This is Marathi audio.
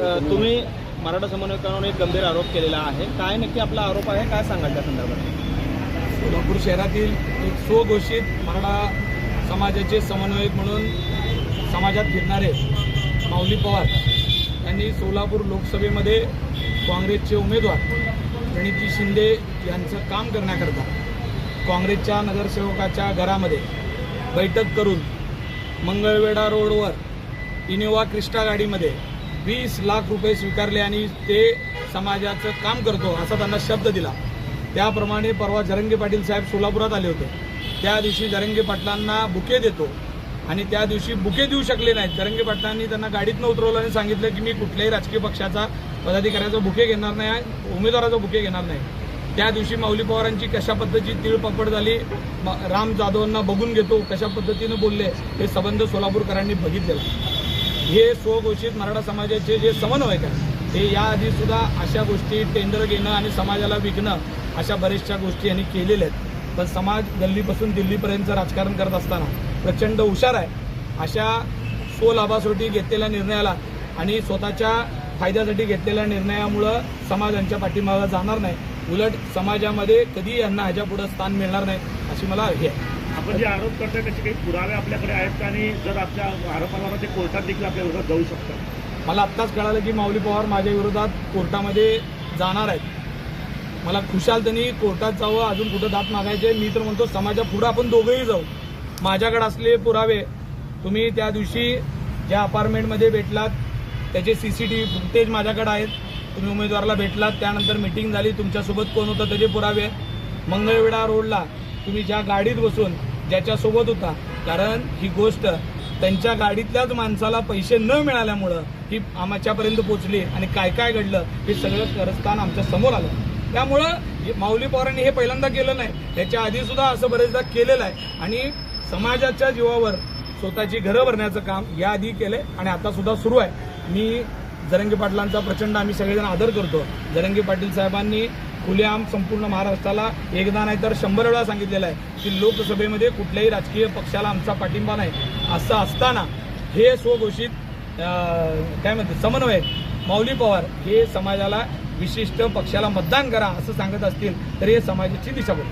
तुम्ही मराठा समन्वयकांवर एक गंभीर आरोप केलेला आहे. काय नक्की आपला आरोप आहे? काय सांगाल त्या संदर्भात? सोलापूर शहरातील एक स्वघोषित मराठा समाजाचे समन्वयक म्हणून समाजात फिरणारे माऊली पवार यांनी सोलापूर लोकसभेमध्ये काँग्रेसचे उमेदवार प्रणिती शिंदे यांचं काम करण्याकरता काँग्रेसच्या नगरसेवकाच्या घरामध्ये बैठक करून मंगळवेढा रोडवर इनोवा क्रिस्टा गाडीमध्ये वीस लाख रुपये स्वीकारले आणि ते समाजाचं काम करतो असा त्यांना शब्द दिला. त्याप्रमाणे परवा जरंगे पाटील साहेब सोलापुरात आले होते. त्या दिवशी जरंगे पाटलांना बुके देतो आणि त्या दिवशी बुके देऊ शकले नाहीत. जरंगे पाटलांनी त्यांना गाडीतनं उतरवलं आणि सांगितलं की मी कुठल्याही राजकीय पक्षाचा पदाधिकाऱ्याचा बुके घेणार नाही उमेदवाराचा बुके घेणार नाही. त्या दिवशी माऊली पवारांची कशा पद्धतीची तिळपपड झाली म- राम जाधवांना बघून घेतो कशा पद्धतीनं बोलले हे संबंध सोलापूरकरांनी बघितलेला हे स्वघोषित मराठा समाजाचे जे समन्वयक आहेत हे याआधी सुद्धा अशा गोष्टी टेंडर घेणं आणि समाजाला विकणं अशा बऱ्याचशा गोष्टी यांनी केलेल्या आहेत. पण समाज गल्लीपासून दिल्लीपर्यंतचं राजकारण करत असताना प्रचंड हुशार आहे. अशा स्वलाभासाठी घेतलेल्या निर्णयाला आणि स्वतःच्या फायद्यासाठी घेतलेल्या निर्णयामुळं समाज यांच्या पाठीमागं जाणार नाही. उलट समाजामध्ये कधी यांना ह्याच्या पुढं स्थान मिळणार नाही अशी मला हे आहे. आपण जे आरोप करतोय त्याचे काही पुरावे आपल्याकडे आहेत का? आणि जर आपल्या आरोपांवर ते कोर्टात देखील आपल्या विरोधात जाऊ शकतात. मला आत्ताच कळालं की माऊली पवार माझ्या विरोधात कोर्टामध्ये जाणार आहेत. मला खुशाल त्यांनी कोर्टात जावं अजून कुठं दात मागायचे मी तर म्हणतो समाजा पुढं आपण दोघंही जाऊ. माझ्याकडे असले पुरावे तुम्ही त्या दिवशी ज्या अपार्टमेंटमध्ये भेटलात त्याचे C C T V footage माझ्याकडे आहेत. तुम्ही उमेदवाराला भेटलात त्यानंतर मिटिंग झाली तुमच्यासोबत कोण होतं त्याचे पुरावे. मंगळवेढा रोडला तुम्ही ज्या गाडीत बसून ज्याच्यासोबत होता. कारण ही गोष्ट त्यांच्या गाडीतल्याच माणसाला पैसे न मिळाल्यामुळं ही आमच्यापर्यंत पोचली आणि काय काय घडलं हे सगळं करस्तान आमच्यासमोर आलं. त्यामुळं माऊली पवारांनी हे पहिल्यांदा केलं नाही. याच्या आधी सुद्धा असं बरेचदा केलेलं आहे. आणि समाजाच्या जीवावर स्वतःची घरं भरण्याचं काम याआधी केलंय आणि आता सुद्धा सुरू आहे. मी जरंगी पाटलांचा प्रचंड आम्ही सगळेजण आदर करतो. जरंगी पाटील साहेबांनी खुलेआम संपूर्ण महाराष्ट्राला एकदा नाही तर शंभर वेळा सांगितलेलं आहे की लोकसभेमध्ये कुठल्याही राजकीय पक्षाला आमचा पाठिंबा नाही. असं असताना हे स्वघोषित काय म्हणते समन्वय माऊली पवार हे समाजाला विशिष्ट पक्षाला मतदान करा असं सांगत असतील तर हे समाजाची दिशाभूल